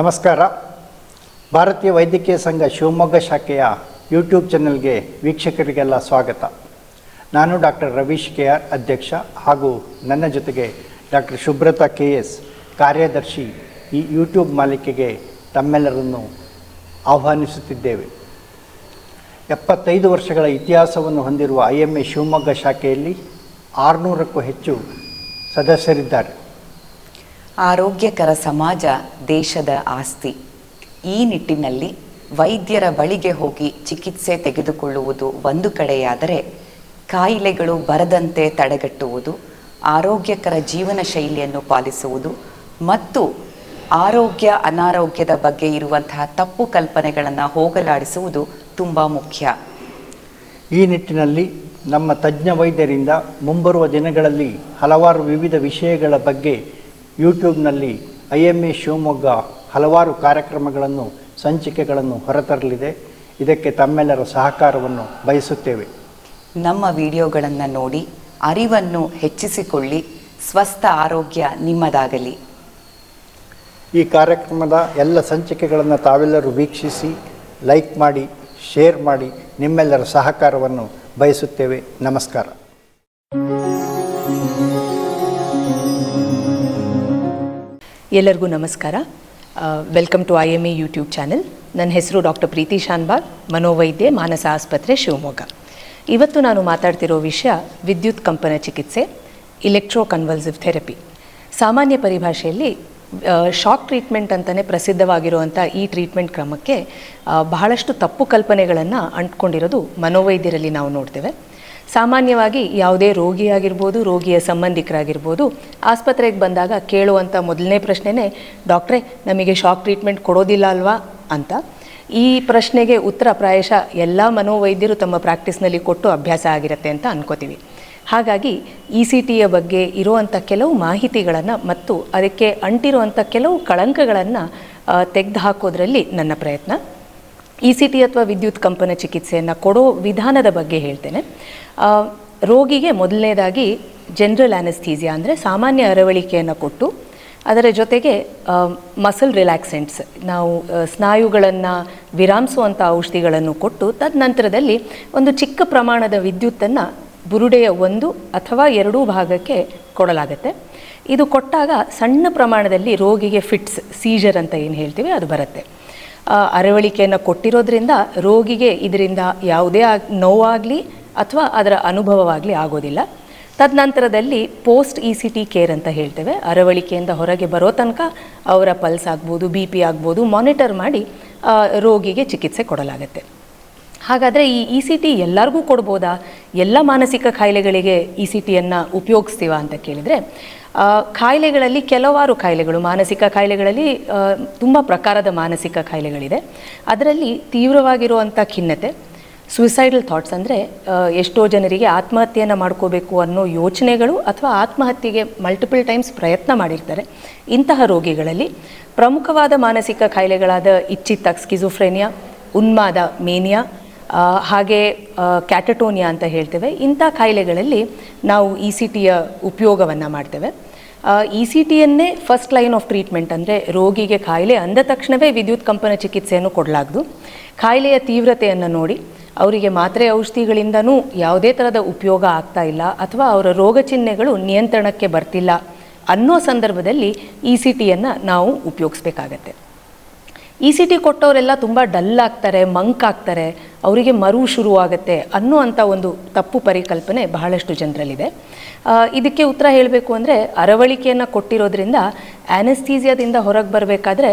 ನಮಸ್ಕಾರ. ಭಾರತೀಯ ವೈದ್ಯಕೀಯ ಸಂಘ ಶಿವಮೊಗ್ಗ ಶಾಖೆಯ ಯೂಟ್ಯೂಬ್ ಚಾನೆಲ್ಗೆ ವೀಕ್ಷಕರಿಗೆಲ್ಲ ಸ್ವಾಗತ. ನಾನು ಡಾಕ್ಟರ್ ರವೀಶ್ ಕೆ ಆರ್ ಅಧ್ಯಕ್ಷ ಹಾಗೂ ನನ್ನ ಜೊತೆಗೆ ಡಾಕ್ಟರ್ ಶುಭ್ರತಾ ಕೆ ಎಸ್ ಕಾರ್ಯದರ್ಶಿ ಈ ಯೂಟ್ಯೂಬ್ ಮಾಲಿಕೆಗೆ ತಮ್ಮೆಲ್ಲರನ್ನು ಆಹ್ವಾನಿಸುತ್ತಿದ್ದೇವೆ. ಎಪ್ಪತ್ತೈದು ವರ್ಷಗಳ ಇತಿಹಾಸವನ್ನು ಹೊಂದಿರುವ ಐ ಎಂ ಎ ಶಿವಮೊಗ್ಗ ಶಾಖೆಯಲ್ಲಿ ಆರುನೂರಕ್ಕೂ ಹೆಚ್ಚು ಸದಸ್ಯರಿದ್ದಾರೆ. ಆರೋಗ್ಯಕರ ಸಮಾಜ ದೇಶದ ಆಸ್ತಿ. ಈ ನಿಟ್ಟಿನಲ್ಲಿ ವೈದ್ಯರ ಬಳಿಗೆ ಹೋಗಿ ಚಿಕಿತ್ಸೆ ತೆಗೆದುಕೊಳ್ಳುವುದು ಒಂದು ಕಡೆಯಾದರೆ ಕಾಯಿಲೆಗಳು ಬರದಂತೆ ತಡೆಗಟ್ಟುವುದು, ಆರೋಗ್ಯಕರ ಜೀವನ ಶೈಲಿಯನ್ನು ಪಾಲಿಸುವುದು ಮತ್ತು ಆರೋಗ್ಯ ಅನಾರೋಗ್ಯದ ಬಗ್ಗೆ ಇರುವಂತಹ ತಪ್ಪು ಕಲ್ಪನೆಗಳನ್ನು ಹೋಗಲಾಡಿಸುವುದು ತುಂಬ ಮುಖ್ಯ. ಈ ನಿಟ್ಟಿನಲ್ಲಿ ನಮ್ಮ ತಜ್ಞ ವೈದ್ಯರಿಂದ ಮುಂಬರುವ ದಿನಗಳಲ್ಲಿ ಹಲವಾರು ವಿವಿಧ ವಿಷಯಗಳ ಬಗ್ಗೆ ಯೂಟ್ಯೂಬ್ನಲ್ಲಿ ಐ ಎಂ ಎ ಶಿವಮೊಗ್ಗ ಹಲವಾರು ಕಾರ್ಯಕ್ರಮಗಳನ್ನು ಸಂಚಿಕೆಗಳನ್ನು ಹೊರತರಲಿದೆ. ಇದಕ್ಕೆ ತಮ್ಮೆಲ್ಲರ ಸಹಕಾರವನ್ನು ಬಯಸುತ್ತೇವೆ. ನಮ್ಮ ವಿಡಿಯೋಗಳನ್ನು ನೋಡಿ ಅರಿವನ್ನು ಹೆಚ್ಚಿಸಿಕೊಳ್ಳಿ ಸ್ವಸ್ಥ ಆರೋಗ್ಯ ನಿಮ್ಮದಾಗಲಿ. ಈ ಕಾರ್ಯಕ್ರಮದ ಎಲ್ಲ ಸಂಚಿಕೆಗಳನ್ನು ತಾವೆಲ್ಲರೂ ವೀಕ್ಷಿಸಿ ಲೈಕ್ ಮಾಡಿ ಶೇರ್ ಮಾಡಿ ನಿಮ್ಮೆಲ್ಲರ ಸಹಕಾರವನ್ನು ಬಯಸುತ್ತೇವೆ. ನಮಸ್ಕಾರ. ಎಲ್ಲರಿಗೂ ನಮಸ್ಕಾರ. Welcome to I M A YouTube channel ನನ್ನ ಹೆಸರು ಡಾಕ್ಟರ್ ಪ್ರೀತಿ ಶಾನ್ಬಾಗ್, ಮನೋವೈದ್ಯೆ, ಮಾನಸ ಆಸ್ಪತ್ರೆ, ಶಿವಮೊಗ್ಗ. ಇವತ್ತು ನಾನು ಮಾತಾಡ್ತಿರೋ ವಿಷಯ ವಿದ್ಯುತ್ ಕಂಪನ ಚಿಕಿತ್ಸೆ ಇಲೆಕ್ಟ್ರೋ ಕನ್ವಲ್ಸಿವ್ ಥೆರಪಿ ಸಾಮಾನ್ಯ ಪರಿಭಾಷೆಯಲ್ಲಿ ಶಾಕ್ ಟ್ರೀಟ್ಮೆಂಟ್ ಅಂತಲೇ ಪ್ರಸಿದ್ಧವಾಗಿರುವಂಥ ಈ ಟ್ರೀಟ್ಮೆಂಟ್ ಕ್ರಮಕ್ಕೆ ಬಹಳಷ್ಟು ತಪ್ಪು ಕಲ್ಪನೆಗಳನ್ನು ಅಂಟ್ಕೊಂಡಿರೋದು ಮನೋವೈದ್ಯರಲ್ಲಿ ನಾವು ನೋಡ್ತೇವೆ. ಸಾಮಾನ್ಯವಾಗಿ ಯಾವುದೇ ರೋಗಿಯಾಗಿರ್ಬೋದು, ರೋಗಿಯ ಸಂಬಂಧಿಕರಾಗಿರ್ಬೋದು, ಆಸ್ಪತ್ರೆಗೆ ಬಂದಾಗ ಕೇಳುವಂಥ ಮೊದಲನೇ ಪ್ರಶ್ನೆನೇ, ಡಾಕ್ಟ್ರೇ, ನಮಗೆ ಶಾಕ್ ಟ್ರೀಟ್ಮೆಂಟ್ ಕೊಡೋದಿಲ್ಲ ಅಲ್ವಾ? ಅಂತ. ಈ ಪ್ರಶ್ನೆಗೆ ಉತ್ತರ ಪ್ರಾಯಶಃ ಎಲ್ಲ ಮನೋವೈದ್ಯರು ತಮ್ಮ ಪ್ರಾಕ್ಟೀಸ್ನಲ್ಲಿ ಕೊಟ್ಟು ಅಭ್ಯಾಸ ಆಗಿರುತ್ತೆ ಅಂತ ಅನ್ಕೋತೀವಿ. ಹಾಗಾಗಿ ಇ ಸಿ ಟಿಯ ಬಗ್ಗೆ ಇರುವಂಥ ಕೆಲವು ಮಾಹಿತಿಗಳನ್ನು ಮತ್ತು ಅದಕ್ಕೆ ಅಂಟಿರುವಂಥ ಕೆಲವು ಕಳಂಕಗಳನ್ನು ತೆಗೆದು ಹಾಕೋದ್ರಲ್ಲಿ ನನ್ನ ಪ್ರಯತ್ನ. ಇ ಸಿ ಟಿ ಅಥವಾ ವಿದ್ಯುತ್ ಕಂಪನ ಚಿಕಿತ್ಸೆಯನ್ನು ಕೊಡೋ ವಿಧಾನದ ಬಗ್ಗೆ ಹೇಳ್ತೇನೆ. ರೋಗಿಗೆ ಮೊದಲನೇದಾಗಿ ಜನರಲ್ ಆನೆಸ್ಥೀಸಿಯಾ ಅಂದರೆ ಸಾಮಾನ್ಯ ಅರವಳಿಕೆಯನ್ನು ಕೊಟ್ಟು, ಅದರ ಜೊತೆಗೆ ಮಸಲ್ ರಿಲ್ಯಾಕ್ಸೆಂಟ್ಸ್ ನಾವು ಸ್ನಾಯುಗಳನ್ನು ವಿರಾಮಿಸುವಂಥ ಔಷಧಿಗಳನ್ನು ಕೊಟ್ಟು, ತದನಂತರದಲ್ಲಿ ಒಂದು ಚಿಕ್ಕ ಪ್ರಮಾಣದ ವಿದ್ಯುತ್ತನ್ನು ಬುರುಡೆಯ ಒಂದು ಅಥವಾ ಎರಡೂ ಭಾಗಕ್ಕೆ ಕೊಡಲಾಗುತ್ತೆ. ಇದು ಕೊಟ್ಟಾಗ ಸಣ್ಣ ಪ್ರಮಾಣದಲ್ಲಿ ರೋಗಿಗೆ ಫಿಟ್ಸ್ ಸೀಜರ್ ಅಂತ ಏನು ಹೇಳ್ತೀವಿ, ಅದು ಬರುತ್ತೆ. ಅರವಳಿಕೆಯನ್ನು ಕೊಟ್ಟಿರೋದ್ರಿಂದ ರೋಗಿಗೆ ಇದರಿಂದ ಯಾವುದೇ ಆಗ, ನೋವಾಗಲಿ ಅಥವಾ ಅದರ ಅನುಭವವಾಗಲಿ ಆಗೋದಿಲ್ಲ. ತದನಂತರದಲ್ಲಿ post E C T care ಅಂತ ಹೇಳ್ತೇವೆ. ಅರವಳಿಕೆಯಿಂದ ಹೊರಗೆ ಬರೋ ತನಕ ಅವರ ಪಲ್ಸ್ ಆಗ್ಬೋದು, ಬಿ ಪಿ ಆಗ್ಬೋದು, ಮಾನಿಟರ್ ಮಾಡಿ ರೋಗಿಗೆ ಚಿಕಿತ್ಸೆ ಕೊಡಲಾಗುತ್ತೆ. ಹಾಗಾದರೆ ಈ ಇ ಸಿ ಟಿ ಎಲ್ಲರಿಗೂ ಕೊಡ್ಬೋದಾ? ಎಲ್ಲ ಮಾನಸಿಕ ಕಾಯಿಲೆಗಳಿಗೆ ಇ ಸಿ ಟಿಯನ್ನು ಉಪಯೋಗಿಸ್ತೀವ ಅಂತ ಕೇಳಿದರೆ ಕಾಯಿಲೆಗಳಲ್ಲಿ ಕೆಲವಾರು ಕಾಯಿಲೆಗಳು, ಮಾನಸಿಕ ಕಾಯಿಲೆಗಳಲ್ಲಿ ತುಂಬ ಪ್ರಕಾರದ ಮಾನಸಿಕ ಕಾಯಿಲೆಗಳಿದೆ. ಅದರಲ್ಲಿ ತೀವ್ರವಾಗಿರುವಂಥ ಖಿನ್ನತೆ ಸುಯಿಸೈಡಲ್ ಥಾಟ್ಸ್ ಅಂದರೆ ಎಷ್ಟೋ ಜನರಿಗೆ ಆತ್ಮಹತ್ಯೆಯನ್ನು ಮಾಡ್ಕೋಬೇಕು ಅನ್ನೋ ಯೋಚನೆಗಳು ಅಥವಾ ಆತ್ಮಹತ್ಯೆಗೆ ಮಲ್ಟಿಪಲ್ ಟೈಮ್ಸ್ ಪ್ರಯತ್ನ ಮಾಡಿರ್ತಾರೆ ಇಂತಹ ರೋಗಿಗಳಲ್ಲಿ. ಪ್ರಮುಖವಾದ ಮಾನಸಿಕ ಕಾಯಿಲೆಗಳಾದ ಇಚ್ಛಿತ ಸ್ಕಿಜೋಫ್ರೆನಿಯಾ ಉನ್ಮಾದ ಮೇನಿಯಾ ಹಾಗೆ ಕ್ಯಾಟಟೋನಿಯಾ ಅಂತ ಹೇಳ್ತೇವೆ. ಇಂಥ ಕಾಯಿಲೆಗಳಲ್ಲಿ ನಾವು ಇ ಸಿ ಟಿಯ ಉಪಯೋಗವನ್ನು ಮಾಡ್ತೇವೆ. ಇ ಸಿ ಟಿಯನ್ನೇ ಫಸ್ಟ್ ಲೈನ್ ಆಫ್ ಟ್ರೀಟ್ಮೆಂಟ್ ಅಂದರೆ ರೋಗಿಗೆ ಕಾಯಿಲೆ ಅಂದ ತಕ್ಷಣವೇ ವಿದ್ಯುತ್ ಕಂಪನ ಚಿಕಿತ್ಸೆಯನ್ನು ಕೊಡಲಾಗದು. ಕಾಯಿಲೆಯ ತೀವ್ರತೆಯನ್ನು ನೋಡಿ, ಅವರಿಗೆ ಮಾತ್ರೆ ಔಷಧಿಗಳಿಂದನೂ ಯಾವುದೇ ಥರದ ಉಪಯೋಗ ಆಗ್ತಾ ಇಲ್ಲ ಅಥವಾ ಅವರ ರೋಗ ಚಿಹ್ನೆಗಳು ನಿಯಂತ್ರಣಕ್ಕೆ ಬರ್ತಿಲ್ಲ ಅನ್ನೋ ಸಂದರ್ಭದಲ್ಲಿ ಇ ಸಿ ಟಿಯನ್ನು ನಾವು ಉಪಯೋಗಿಸ್ಬೇಕಾಗತ್ತೆ. ಇ ಸಿ ಟಿ ಕೊಟ್ಟವರೆಲ್ಲ ತುಂಬ ಡಲ್ ಆಗ್ತಾರೆ, ಮಂಕ್ ಆಗ್ತಾರೆ, ಅವರಿಗೆ ಮರು ಶುರುವಾಗುತ್ತೆ ಅನ್ನುವಂಥ ಒಂದು ತಪ್ಪು ಪರಿಕಲ್ಪನೆ ಬಹಳಷ್ಟು ಜನರಲ್ಲಿದೆ. ಇದಕ್ಕೆ ಉತ್ತರ ಹೇಳಬೇಕು ಅಂದರೆ ಅರವಳಿಕೆಯನ್ನು ಕೊಟ್ಟಿರೋದ್ರಿಂದ ಆ್ಯನೆಸ್ತೀಸಿಯಾದಿಂದ ಹೊರಗೆ ಬರಬೇಕಾದ್ರೆ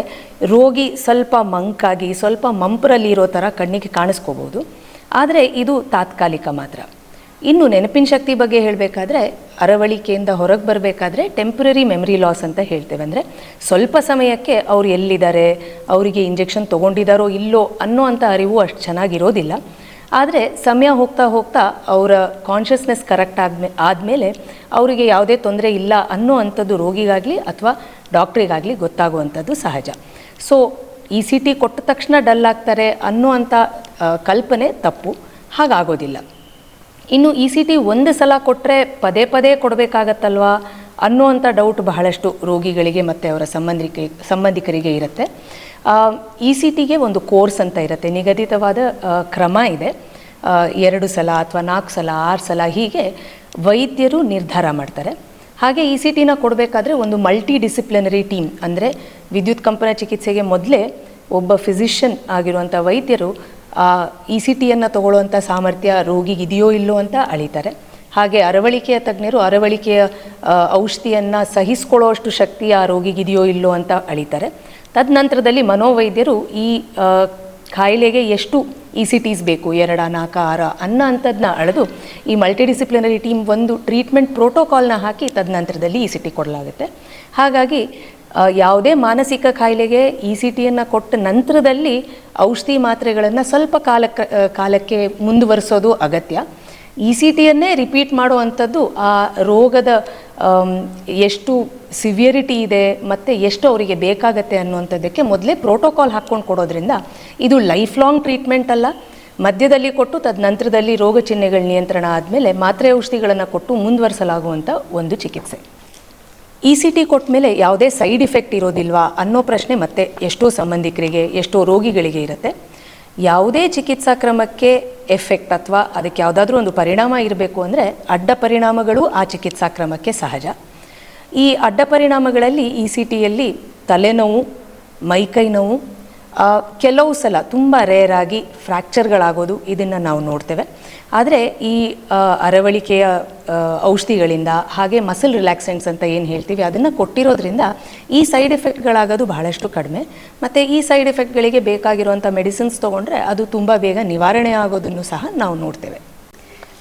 ರೋಗಿ ಸ್ವಲ್ಪ ಮಂಕಾಗಿ ಸ್ವಲ್ಪ ಮಂಪರಲ್ಲಿ ಇರೋ ಥರ ಕಣ್ಣಿಗೆ ಕಾಣಿಸ್ಕೋಬೋದು. ಆದರೆ ಇದು ತಾತ್ಕಾಲಿಕ ಮಾತ್ರ. ಇನ್ನು ನೆನಪಿನ ಶಕ್ತಿ ಬಗ್ಗೆ ಹೇಳಬೇಕಾದ್ರೆ ಅರವಳಿಕೆಯಿಂದ ಹೊರಗೆ ಬರಬೇಕಾದ್ರೆ ಟೆಂಪ್ರರಿ ಮೆಮರಿ ಲಾಸ್ ಅಂತ ಹೇಳ್ತೇವೆ. ಅಂದರೆ ಸ್ವಲ್ಪ ಸಮಯಕ್ಕೆ ಅವ್ರು ಎಲ್ಲಿದ್ದಾರೆ, ಅವರಿಗೆ ಇಂಜೆಕ್ಷನ್ ತೊಗೊಂಡಿದ್ದಾರೋ ಇಲ್ಲೋ ಅನ್ನೋ ಅಂಥ ಅರಿವು ಅಷ್ಟು ಚೆನ್ನಾಗಿರೋದಿಲ್ಲ. ಆದರೆ ಸಮಯ ಹೋಗ್ತಾ ಹೋಗ್ತಾ ಅವರ ಕಾನ್ಷಿಯಸ್ನೆಸ್ ಕರೆಕ್ಟ್ ಆದ್ಮೇ, ಆದಮೇಲೆ ಅವರಿಗೆ ಯಾವುದೇ ತೊಂದರೆ ಇಲ್ಲ ಅನ್ನೋ ಅಂಥದ್ದು ರೋಗಿಗಾಗಲಿ ಅಥವಾ ಡಾಕ್ಟ್ರಿಗಾಗಲಿ ಗೊತ್ತಾಗುವಂಥದ್ದು ಸಹಜ. ಸೊ ಇ ಸಿ ಟಿ ಕೊಟ್ಟ ತಕ್ಷಣ ಡಲ್ ಆಗ್ತಾರೆ ಅನ್ನೋ ಅಂಥ ಕಲ್ಪನೆ ತಪ್ಪು. ಹಾಗಾಗೋದಿಲ್ಲ. ಇನ್ನು ಇ ಸಿ ಟಿ ಒಂದು ಸಲ ಕೊಟ್ಟರೆ ಪದೇ ಪದೇ ಕೊಡಬೇಕಾಗತ್ತಲ್ವಾ ಅನ್ನುವಂಥ ಡೌಟ್ ಬಹಳಷ್ಟು ರೋಗಿಗಳಿಗೆ ಮತ್ತು ಅವರ ಸಂಬಂಧಿಕ, ಸಂಬಂಧಿಕರಿಗೆ ಇರುತ್ತೆ. ಇ ಸಿ ಟಿಗೆ ಒಂದು ಕೋರ್ಸ್ ಅಂತ ಇರುತ್ತೆ. ನಿಗದಿತವಾದ ಕ್ರಮ ಇದೆ. ಎರಡು ಸಲ ಅಥವಾ ನಾಲ್ಕು ಸಲ, ಆರು ಸಲ ಹೀಗೆ ವೈದ್ಯರು ನಿರ್ಧಾರ ಮಾಡ್ತಾರೆ. ಹಾಗೆ ಇ ಸಿ ಟಿನ ಕೊಡಬೇಕಾದ್ರೆ ಒಂದು ಮಲ್ಟಿ ಡಿಸಿಪ್ಲಿನರಿ ಟೀಮ್ ಅಂದರೆ ವಿದ್ಯುತ್ ಕಂಪನ ಚಿಕಿತ್ಸೆಗೆ ಮೊದಲೇ ಒಬ್ಬ ಫಿಸಿಷಿಯನ್ ಆಗಿರುವಂಥ ವೈದ್ಯರು ಇ ಸಿ ಟಿಯನ್ನು ತಗೊಳ್ಳುವಂಥ ಸಾಮರ್ಥ್ಯ ರೋಗಿಗೆ ಇದೆಯೋ ಇಲ್ಲೋ ಅಂತ ಅಳಿತಾರೆ. ಹಾಗೆ ಅರವಳಿಕೆಯ ತಜ್ಞರು ಅರವಳಿಕೆಯ ಔಷಧಿಯನ್ನು ಸಹಿಸ್ಕೊಳ್ಳುವಷ್ಟು ಶಕ್ತಿ ಆ ರೋಗಿಗಿದೆಯೋ ಇಲ್ಲೋ ಅಂತ ಅಳಿತಾರೆ. ತದನಂತರದಲ್ಲಿ ಮನೋವೈದ್ಯರು ಈ ಕಾಯಿಲೆಗೆ ಎಷ್ಟು ಇ ಸಿ ಟೀಸ್ ಬೇಕು, ಎರಡ, ನಾಲ್ಕ, ಆರ ಅನ್ನ ಅಂಥದ್ದನ್ನ ಅಳೆದು ಈ ಮಲ್ಟಿಡಿಸಿಪ್ಲಿನರಿ ಟೀಮ್ ಒಂದು ಟ್ರೀಟ್ಮೆಂಟ್ ಪ್ರೋಟೋಕಾಲ್ನ ಹಾಕಿ ತದನಂತರದಲ್ಲಿ ಇ ಸಿ ಟಿ ಕೊಡಲಾಗುತ್ತೆ. ಹಾಗಾಗಿ ಯಾವುದೇ ಮಾನಸಿಕ ಕಾಯಿಲೆಗೆ ಇ ಸಿ ಟಿಯನ್ನು ಕೊಟ್ಟ ನಂತರದಲ್ಲಿ ಔಷಧಿ ಮಾತ್ರೆಗಳನ್ನು ಸ್ವಲ್ಪ ಕಾಲಕ್ಕೆ ಕಾಲಕ್ಕೆ ಮುಂದುವರಿಸೋದು ಅಗತ್ಯ. ಇ ಸಿ ಟಿಯನ್ನೇ ರಿಪೀಟ್ ಮಾಡುವಂಥದ್ದು ಆ ರೋಗದ ಎಷ್ಟು ಸಿವಿಯರಿಟಿ ಇದೆ ಮತ್ತು ಎಷ್ಟು ಅವರಿಗೆ ಬೇಕಾಗತ್ತೆ ಅನ್ನುವಂಥದ್ದಕ್ಕೆ ಮೊದಲೇ ಪ್ರೋಟೋಕಾಲ್ ಹಾಕ್ಕೊಂಡು ಕೊಡೋದ್ರಿಂದ ಇದು ಲೈಫ್ ಲಾಂಗ್ ಟ್ರೀಟ್ಮೆಂಟ್ ಅಲ್ಲ. ಮಧ್ಯದಲ್ಲಿ ಕೊಟ್ಟು ತದನಂತರದಲ್ಲಿ ರೋಗ ಚಿಹ್ನೆಗಳ ನಿಯಂತ್ರಣ ಆದಮೇಲೆ ಮಾತ್ರೆ ಔಷಧಿಗಳನ್ನು ಕೊಟ್ಟು ಮುಂದುವರಿಸಲಾಗುವಂಥ ಒಂದು ಚಿಕಿತ್ಸೆ. ಇ ಸಿ ಟಿ ಕೊಟ್ಟ ಮೇಲೆ ಯಾವುದೇ ಸೈಡ್ ಇಫೆಕ್ಟ್ ಇರೋದಿಲ್ವಾ ಅನ್ನೋ ಪ್ರಶ್ನೆ ಮತ್ತೆ ಎಷ್ಟೋ ಸಂಬಂಧಿಕರಿಗೆ, ಎಷ್ಟೋ ರೋಗಿಗಳಿಗೆ ಇರುತ್ತೆ. ಯಾವುದೇ ಚಿಕಿತ್ಸಾ ಕ್ರಮಕ್ಕೆ ಎಫೆಕ್ಟ್ ಅಥವಾ ಅದಕ್ಕೆ ಯಾವುದಾದ್ರೂ ಒಂದು ಪರಿಣಾಮ ಇರಬೇಕು ಅಂದರೆ ಅಡ್ಡ ಪರಿಣಾಮಗಳು ಆ ಚಿಕಿತ್ಸಾ ಕ್ರಮಕ್ಕೆ ಸಹಜ. ಈ ಅಡ್ಡ ಪರಿಣಾಮಗಳಲ್ಲಿ ಇ ಸಿ ಟಿಯಲ್ಲಿ ತಲೆನೋವು, ಮೈಕೈ ನೋವು ಕೆಲವು ಸಲ ತುಂಬ ರೇರ್ ಆಗಿ ಫ್ರ್ಯಾಕ್ಚರ್ಗಳಾಗೋದು ಇದನ್ನು ನಾವು ನೋಡ್ತೇವೆ. ಆದರೆ ಈ ಅರವಳಿಕೆಯ ಔಷಧಿಗಳಿಂದ ಹಾಗೆ ಮಸಲ್ ರಿಲ್ಯಾಕ್ಸೆಂಟ್ಸ್ ಅಂತ ಏನು ಹೇಳ್ತೀವಿ, ಅದನ್ನು ಕೊಟ್ಟಿರೋದ್ರಿಂದ ಈ ಸೈಡ್ ಎಫೆಕ್ಟ್ಗಳಾಗೋದು ಬಹಳಷ್ಟು ಕಡಿಮೆ. ಮತ್ತು ಈ ಸೈಡ್ ಎಫೆಕ್ಟ್ಗಳಿಗೆ ಬೇಕಾಗಿರುವಂಥ ಮೆಡಿಸಿನ್ಸ್ ತೊಗೊಂಡ್ರೆ ಅದು ತುಂಬ ಬೇಗ ನಿವಾರಣೆ ಆಗೋದನ್ನು ಸಹ ನಾವು ನೋಡ್ತೇವೆ.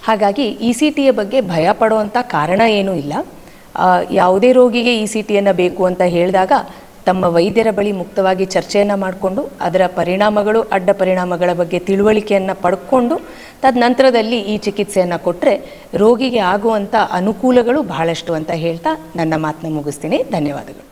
ಹಾಗಾಗಿ ಇ ಸಿ ಟಿಯ ಬಗ್ಗೆ ಭಯ ಪಡುವಂಥ ಕಾರಣ ಏನೂ ಇಲ್ಲ. ಯಾವುದೇ ರೋಗಿಗೆ ಇ ಸಿ ಟಿಯನ್ನು ಬೇಕು ಅಂತ ಹೇಳಿದಾಗ ತಮ್ಮ ವೈದ್ಯರ ಬಳಿ ಮುಕ್ತವಾಗಿ ಚರ್ಚೆಯನ್ನು ಮಾಡಿಕೊಂಡು ಅದರ ಪರಿಣಾಮಗಳು, ಅಡ್ಡ ಪರಿಣಾಮಗಳ ಬಗ್ಗೆ ತಿಳುವಳಿಕೆಯನ್ನು ಪಡ್ಕೊಂಡು ತದನಂತರದಲ್ಲಿ ಈ ಚಿಕಿತ್ಸೆಯನ್ನು ಕೊಟ್ಟರೆ ರೋಗಿಗೆ ಆಗುವಂಥ ಅನುಕೂಲಗಳು ಬಹಳಷ್ಟು ಅಂತ ಹೇಳ್ತಾ ನನ್ನ ಮಾತನ್ನ ಮುಗಿಸ್ತೀನಿ. ಧನ್ಯವಾದಗಳು.